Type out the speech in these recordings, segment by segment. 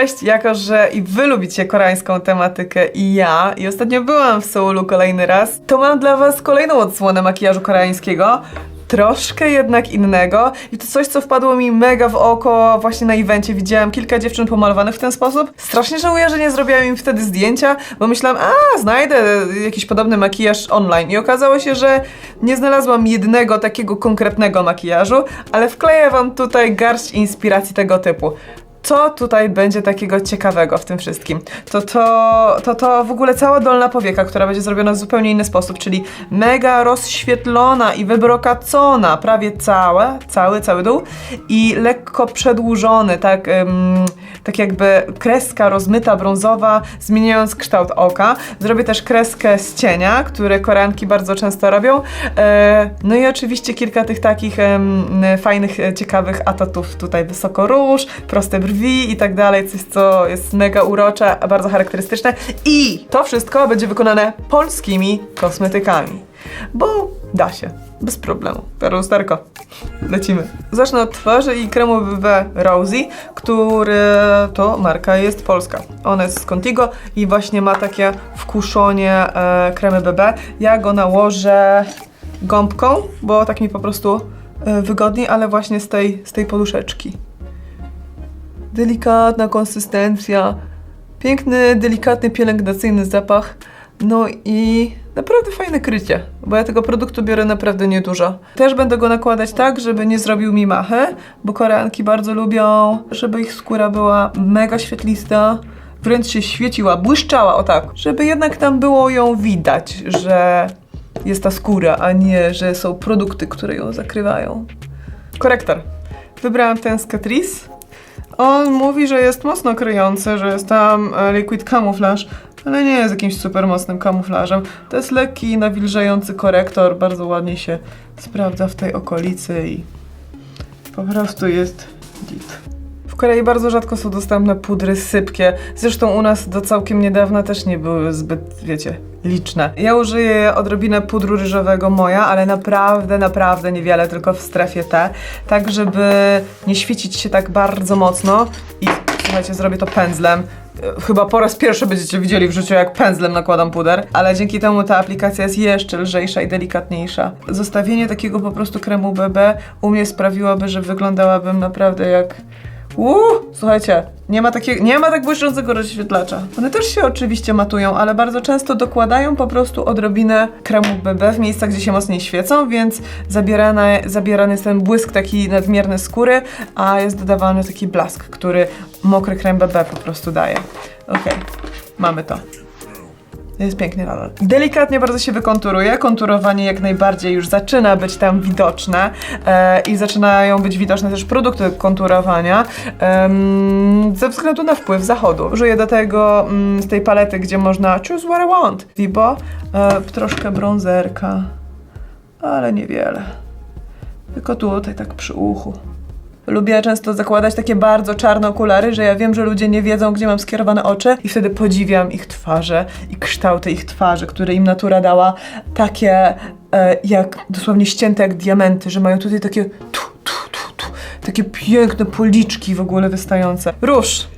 Cześć, jako że i wy lubicie koreańską tematykę i ja, i ostatnio byłam w Seulu kolejny raz, to mam dla was kolejną odsłonę makijażu koreańskiego. Troszkę jednak innego i to coś, co wpadło mi mega w oko właśnie na evencie. Widziałam kilka dziewczyn pomalowanych w ten sposób. Strasznie żałuję, że nie zrobiłam im wtedy zdjęcia, bo myślałam, a znajdę jakiś podobny makijaż online. I okazało się, że nie znalazłam jednego takiego konkretnego makijażu, ale wkleję wam tutaj garść inspiracji tego typu co tutaj będzie takiego ciekawego w tym wszystkim? To to, to to w ogóle cała dolna powieka, która będzie zrobiona w zupełnie inny sposób, czyli mega rozświetlona i wybrokacona, prawie całe, cały, cały dół i lekko przedłużony, tak, ym, tak jakby kreska rozmyta, brązowa, zmieniając kształt oka. Zrobię też kreskę z cienia, które koreanki bardzo często robią. E, no i oczywiście kilka tych takich fajnych, e, ciekawych atatów. Tutaj wysoko róż, proste brwi i tak dalej, coś co jest mega urocze, bardzo charakterystyczne. I to wszystko będzie wykonane polskimi kosmetykami. Bo da się, bez problemu. Pero lusterko. Lecimy. Zacznę od twarzy i kremu BB Rosie, który to marka jest polska. Ona jest z Contigo i właśnie ma takie wkuszonie e, kremy BB. Ja go nałożę gąbką, bo tak mi po prostu e, wygodniej, ale właśnie z tej, z tej poduszeczki. Delikatna konsystencja, piękny, delikatny, pielęgnacyjny zapach. No i naprawdę fajne krycie, bo ja tego produktu biorę naprawdę niedużo. Też będę go nakładać tak, żeby nie zrobił mi machy, bo koreanki bardzo lubią, żeby ich skóra była mega świetlista, wręcz się świeciła, błyszczała, o tak. Żeby jednak tam było ją widać, że jest ta skóra, a nie, że są produkty, które ją zakrywają. Korektor. Wybrałam ten z Catrice. On mówi, że jest mocno kryjący, że jest tam e, liquid camouflage, ale nie jest jakimś super mocnym kamuflażem. To jest lekki, nawilżający korektor, bardzo ładnie się sprawdza w tej okolicy i po prostu jest git. Korei bardzo rzadko są dostępne pudry sypkie. Zresztą u nas do całkiem niedawna też nie były zbyt, wiecie, liczne. Ja użyję odrobinę pudru ryżowego moja, ale naprawdę, naprawdę niewiele, tylko w strefie T, tak żeby nie świecić się tak bardzo mocno i słuchajcie, zrobię to pędzlem. E, Chyba po raz pierwszy będziecie widzieli w życiu, jak pędzlem nakładam puder, ale dzięki temu ta aplikacja jest jeszcze lżejsza i delikatniejsza. Zostawienie takiego po prostu kremu BB u mnie sprawiłoby, że wyglądałabym naprawdę jak Uuu, słuchajcie, nie ma, takiego, nie ma tak błyszczącego rozświetlacza. One też się oczywiście matują, ale bardzo często dokładają po prostu odrobinę kremu BB w miejscach, gdzie się mocniej świecą, więc zabierany, zabierany jest ten błysk taki nadmierny skóry, a jest dodawany taki blask, który mokry krem BB po prostu daje. Okej, mamy to. Jest pięknie nadal. Delikatnie bardzo się wykonturuje. Konturowanie jak najbardziej już zaczyna być tam widoczne e, i zaczynają być widoczne też produkty konturowania em, ze względu na wpływ zachodu. Użyję do tego mm, z tej palety, gdzie można choose what I want. Vibo, e, troszkę bronzerka, ale niewiele. Tylko tutaj tak przy uchu. Lubię często zakładać takie bardzo czarne okulary, że ja wiem, że ludzie nie wiedzą, gdzie mam skierowane oczy i wtedy podziwiam ich twarze i kształty ich twarzy, które im natura dała, takie e, jak dosłownie ścięte jak diamenty, że mają tutaj takie tu, tu, tu, tu, takie piękne policzki w ogóle wystające. Róż.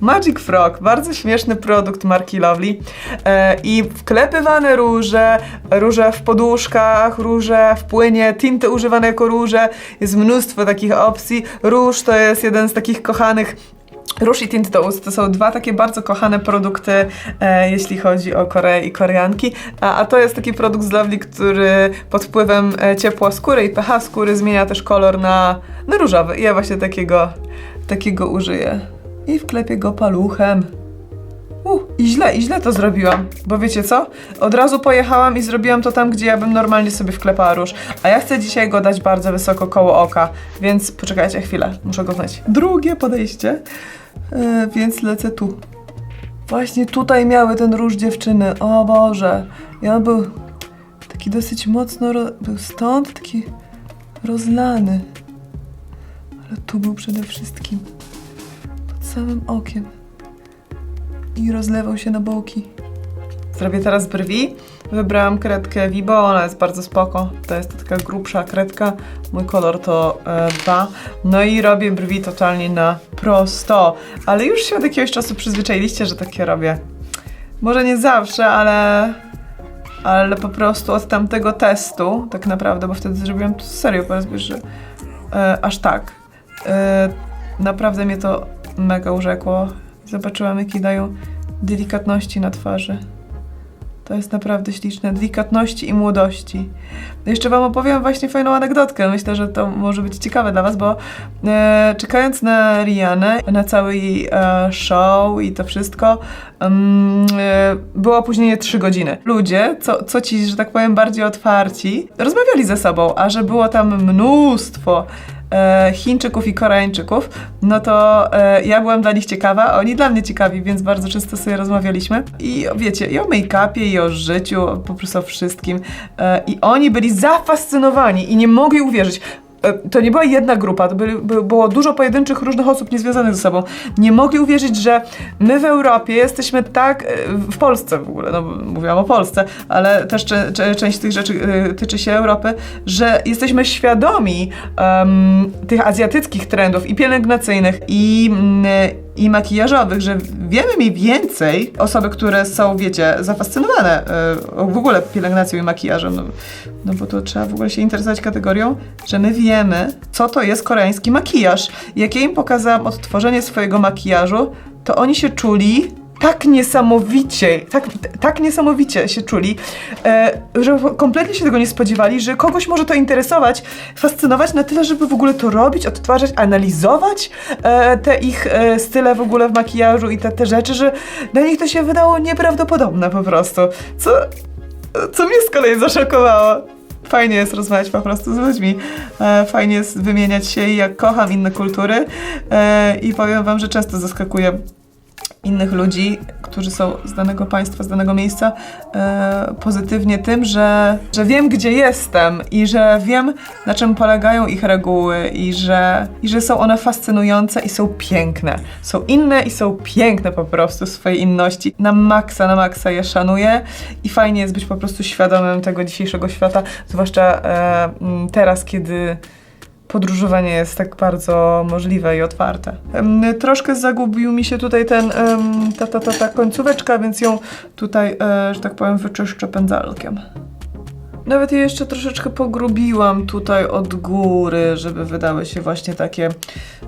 Magic Frog, bardzo śmieszny produkt marki Lovely e, i wklepywane róże, róże w poduszkach, róże w płynie, tinty używane jako róże, jest mnóstwo takich opcji. Róż to jest jeden z takich kochanych Róż i Tint to Ust to są dwa takie bardzo kochane produkty, e, jeśli chodzi o Koreę i Koreanki. A, a to jest taki produkt z Lovely, który pod wpływem e, ciepła skóry i pH skóry zmienia też kolor na, na różowy. I ja właśnie takiego, takiego użyję. I wklepię go paluchem. U, i źle, i źle to zrobiłam. Bo wiecie co? Od razu pojechałam i zrobiłam to tam, gdzie ja bym normalnie sobie wklepała róż. A ja chcę dzisiaj go dać bardzo wysoko koło oka, więc poczekajcie chwilę, muszę go znać. Drugie podejście, e, więc lecę tu. Właśnie tutaj miały ten róż dziewczyny. O Boże. I on był taki dosyć mocno, był stąd taki rozlany. Ale tu był przede wszystkim samym okiem i rozlewał się na boki. Zrobię teraz brwi. Wybrałam kredkę Vibo, ona jest bardzo spoko. To jest taka grubsza kredka. Mój kolor to e, 2. No i robię brwi totalnie na prosto. Ale już się od jakiegoś czasu przyzwyczailiście, że takie robię. Może nie zawsze, ale ale po prostu od tamtego testu, tak naprawdę, bo wtedy zrobiłam to serio po raz pierwszy, e, aż tak. E, naprawdę mnie to mega urzekło. Zobaczyłam, jakie dają delikatności na twarzy. To jest naprawdę śliczne. Delikatności i młodości. Jeszcze Wam opowiem właśnie fajną anegdotkę. Myślę, że to może być ciekawe dla Was, bo e, czekając na Rianę, na cały jej e, show i to wszystko, em, e, było opóźnienie 3 godziny. Ludzie, co, co ci, że tak powiem, bardziej otwarci, rozmawiali ze sobą, a że było tam mnóstwo Chińczyków i Koreańczyków, no to e, ja byłam dla nich ciekawa, a oni dla mnie ciekawi, więc bardzo często sobie rozmawialiśmy. I wiecie, i o make-upie, i o życiu, po prostu o wszystkim. E, I oni byli zafascynowani i nie mogli uwierzyć. E, To nie była jedna grupa, to byli, by, było dużo pojedynczych różnych osób niezwiązanych ze sobą. Nie mogli uwierzyć, że my w Europie jesteśmy tak, e, w Polsce w ogóle, no mówiłam o Polsce, ale też cze, cze, część tych rzeczy e, tyczy się Europy, że jesteśmy świadomi tych azjatyckich trendów i pielęgnacyjnych i, mm, i makijażowych, że wiemy mniej więcej osoby, które są, wiecie, zafascynowane e, w ogóle pielęgnacją i makijażem, no, no bo to trzeba w ogóle się interesować kategorią, że my wiemy, co to jest koreański makijaż. Jak ja im pokazałam odtworzenie swojego makijażu, to oni się czuli tak niesamowicie, tak, tak niesamowicie się czuli, e, że kompletnie się tego nie spodziewali, że kogoś może to interesować, fascynować na tyle, żeby w ogóle to robić, odtwarzać, analizować e, te ich e, style w ogóle w makijażu i te, te rzeczy, że dla nich to się wydało nieprawdopodobne po prostu. Co, co mnie z kolei zaszokowało. Fajnie jest rozmawiać po prostu z ludźmi. E, fajnie jest wymieniać się i ja kocham inne kultury e, i powiem wam, że często zaskakuje innych ludzi, którzy są z danego państwa, z danego miejsca, e, pozytywnie tym, że, że wiem, gdzie jestem i że wiem, na czym polegają ich reguły i że, i że są one fascynujące i są piękne. Są inne i są piękne po prostu w swojej inności. Na maksa, na maksa je szanuję i fajnie jest być po prostu świadomym tego dzisiejszego świata, zwłaszcza e, teraz, kiedy podróżowanie jest tak bardzo możliwe i otwarte. Troszkę zagubił mi się tutaj ten, ta, ta, ta, ta końcóweczka, więc ją tutaj, e, że tak powiem, wyczyszczę pędzelkiem. Nawet je jeszcze troszeczkę pogrubiłam tutaj od góry, żeby wydały się właśnie takie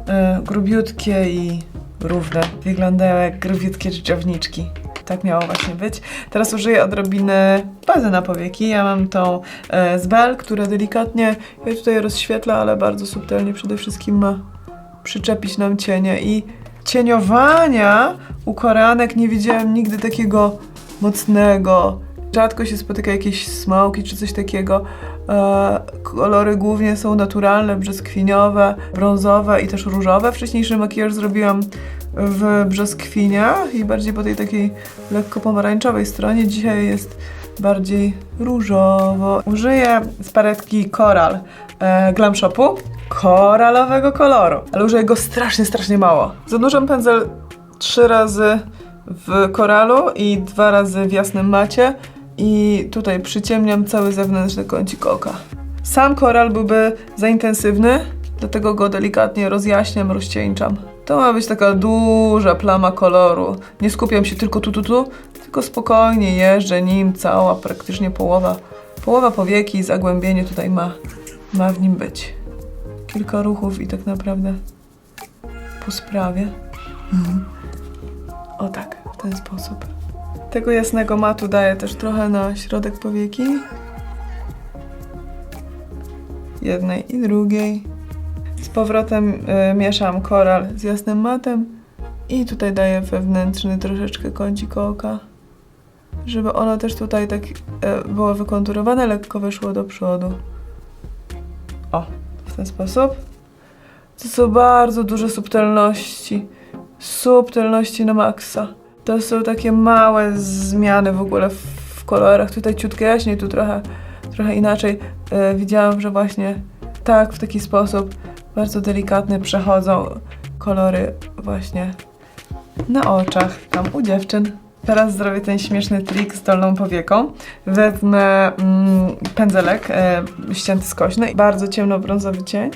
e, grubiutkie i równe. Wyglądają jak grubiutkie dżdżowniczki. Tak miało właśnie być. Teraz użyję odrobiny bazy na powieki. Ja mam tą e, z Bell, która delikatnie ja tutaj rozświetla, ale bardzo subtelnie przede wszystkim ma przyczepić nam cienie. I cieniowania u koreanek nie widziałem nigdy takiego mocnego. Rzadko się spotyka jakieś smoki czy coś takiego. E, kolory głównie są naturalne, brzoskwiniowe, brązowe i też różowe. Wcześniejszy makijaż zrobiłam w brzoskwiniach i bardziej po tej takiej lekko pomarańczowej stronie. Dzisiaj jest bardziej różowo. Użyję z paletki Coral e, Glam Shopu koralowego koloru, ale użyję go strasznie, strasznie mało. Zanurzam pędzel trzy razy w koralu i dwa razy w jasnym macie i tutaj przyciemniam cały zewnętrzny kącik oka. Sam koral byłby za intensywny, dlatego go delikatnie rozjaśniam, rozcieńczam. To ma być taka duża plama koloru. Nie skupiam się tylko tu, tu, tu, tylko spokojnie jeżdżę nim cała, praktycznie połowa, połowa powieki i zagłębienie tutaj ma, ma w nim być. Kilka ruchów i tak naprawdę po sprawie. O tak, w ten sposób. Tego jasnego matu daję też trochę na środek powieki. Jednej i drugiej. Z powrotem y, mieszam koral z jasnym matem i tutaj daję wewnętrzny troszeczkę kącik oka, żeby ono też tutaj tak y, było wykonturowane, lekko wyszło do przodu. O, w ten sposób. To są bardzo duże subtelności. Subtelności na maksa. To są takie małe zmiany w ogóle w, kolorach. Tutaj ciutkę jaśniej, tu trochę, trochę inaczej. E, widziałam, że właśnie tak, w taki sposób bardzo delikatny przechodzą kolory właśnie na oczach, tam u dziewczyn. Teraz zrobię ten śmieszny trik z dolną powieką. Wezmę mm, pędzelek e, ścięty skośny, bardzo ciemno-brązowy cień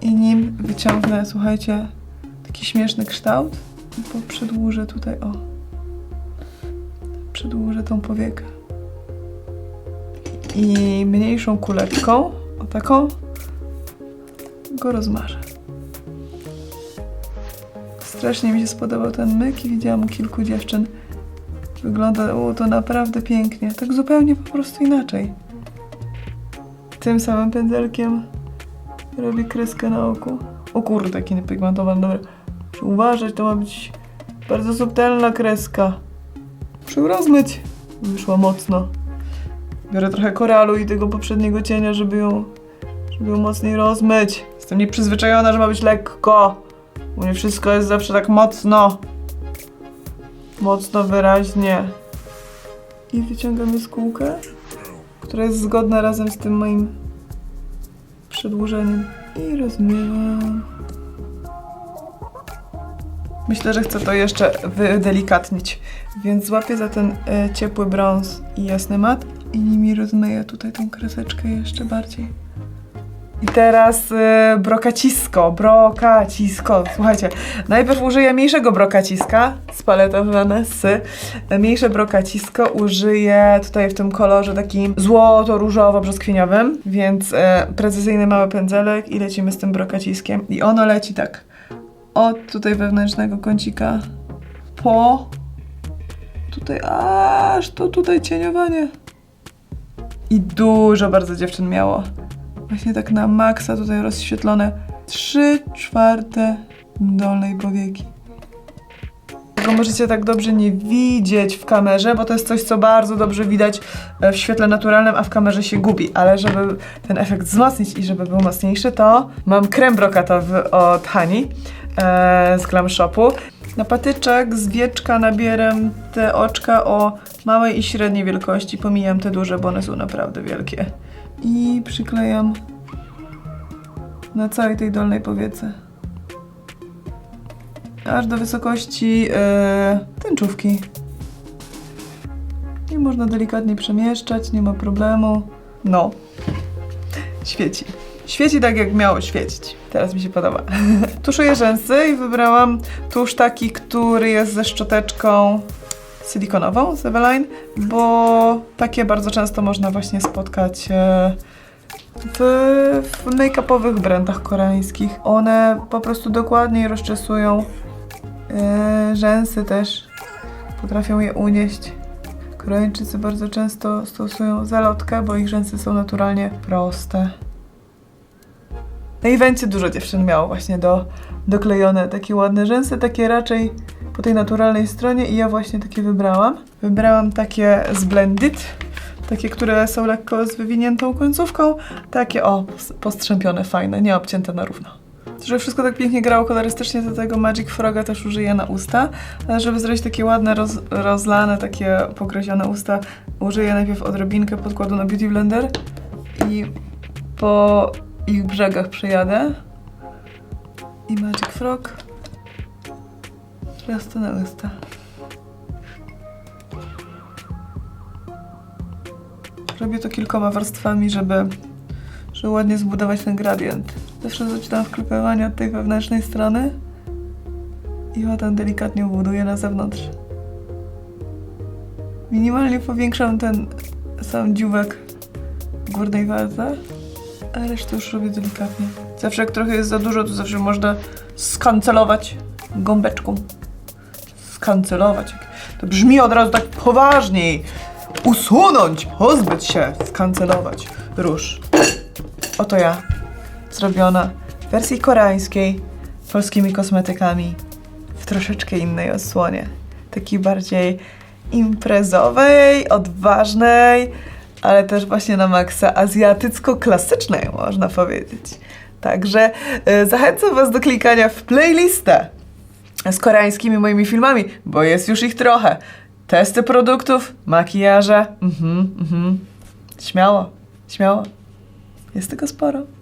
i nim wyciągnę, słuchajcie, taki śmieszny kształt po- przedłużę tutaj, o. Przedłużę tą powiekę. I mniejszą kuleczką, o taką, go rozmarzę. Strasznie mi się spodobał ten myk i widziałam kilku dziewczyn. Wyglądało to naprawdę pięknie. Tak zupełnie po prostu inaczej. Tym samym pędzelkiem robię kreskę na oku. O kurde, jaki niepigmentowany. Dobra. Muszę uważać, to ma być bardzo subtelna kreska. Muszę rozmyć. Wyszła mocno. Biorę trochę koralu i tego poprzedniego cienia, żeby ją, żeby ją mocniej rozmyć. Jestem nieprzyzwyczajona, że ma być lekko. U mnie wszystko jest zawsze tak mocno. Mocno, wyraźnie. I wyciągam jaskółkę, która jest zgodna razem z tym moim przedłużeniem. I rozmywam. Myślę, że chcę to jeszcze wydelikatnić, więc złapię za ten e, ciepły brąz i jasny mat i nimi rozmyję tutaj tą kreseczkę jeszcze bardziej. I teraz y, brokacisko, brokacisko. Słuchajcie, najpierw użyję mniejszego brokaciska z paletą Vanessy. Mniejsze brokacisko użyję tutaj w tym kolorze takim złoto-różowo-brzoskwiniowym, więc y, precyzyjny mały pędzelek i lecimy z tym brokaciskiem. I ono leci tak od tutaj wewnętrznego kącika po tutaj aż to tutaj cieniowanie. I dużo bardzo dziewczyn miało właśnie tak na maksa tutaj rozświetlone 3 czwarte dolnej powieki. Tego możecie tak dobrze nie widzieć w kamerze, bo to jest coś, co bardzo dobrze widać e, w świetle naturalnym, a w kamerze się gubi. Ale żeby ten efekt wzmocnić i żeby był mocniejszy, to mam krem brokatowy od Hani e, z Glam Shopu. Na patyczek z wieczka nabieram te oczka o małej i średniej wielkości. Pomijam te duże, bo one są naprawdę wielkie i przyklejam na całej tej dolnej powiece. Aż do wysokości e, tęczówki. I można delikatnie przemieszczać, nie ma problemu. No, świeci. Świeci tak, jak miało świecić. Teraz mi się podoba. Tuszuję rzęsy i wybrałam tusz taki, który jest ze szczoteczką silikonową z Eveline, bo takie bardzo często można właśnie spotkać e, w, w make-upowych brandach koreańskich. One po prostu dokładniej rozczesują e, rzęsy też. Potrafią je unieść. Koreańczycy bardzo często stosują zalotkę, bo ich rzęsy są naturalnie proste. Na evencie dużo dziewczyn miało właśnie do, doklejone takie ładne rzęsy, takie raczej po tej naturalnej stronie i ja właśnie takie wybrałam. Wybrałam takie z Blended, takie, które są lekko z wywiniętą końcówką, takie o, pos- postrzępione, fajne, nie obcięte na równo. Żeby wszystko tak pięknie grało kolorystycznie, do tego Magic Froga też użyję na usta, ale żeby zrobić takie ładne, roz, rozlane, takie pogrozione usta, użyję najpierw odrobinkę podkładu na Beauty Blender i po ich brzegach przejadę. I Magic Frog. Prosto na usta. Robię to kilkoma warstwami, żeby, żeby ładnie zbudować ten gradient. Zawsze zaczynam wklepywanie od tej wewnętrznej strony i potem delikatnie buduję na zewnątrz. Minimalnie powiększam ten sam dzióbek w górnej wardze, a resztę już robię delikatnie. Zawsze jak trochę jest za dużo, to zawsze można skancelować gąbeczką. Skancelować. To brzmi od razu tak poważniej. Usunąć, pozbyć się, skancelować. Róż. Oto ja. Zrobiona w wersji koreańskiej, polskimi kosmetykami, w troszeczkę innej odsłonie. Takiej bardziej imprezowej, odważnej, ale też właśnie na maksa azjatycko-klasycznej, można powiedzieć. Także y, zachęcam Was do klikania w playlistę z koreańskimi moimi filmami, bo jest już ich trochę. Testy produktów, makijaże, mhm, mhm. Śmiało, śmiało. Jest tego sporo.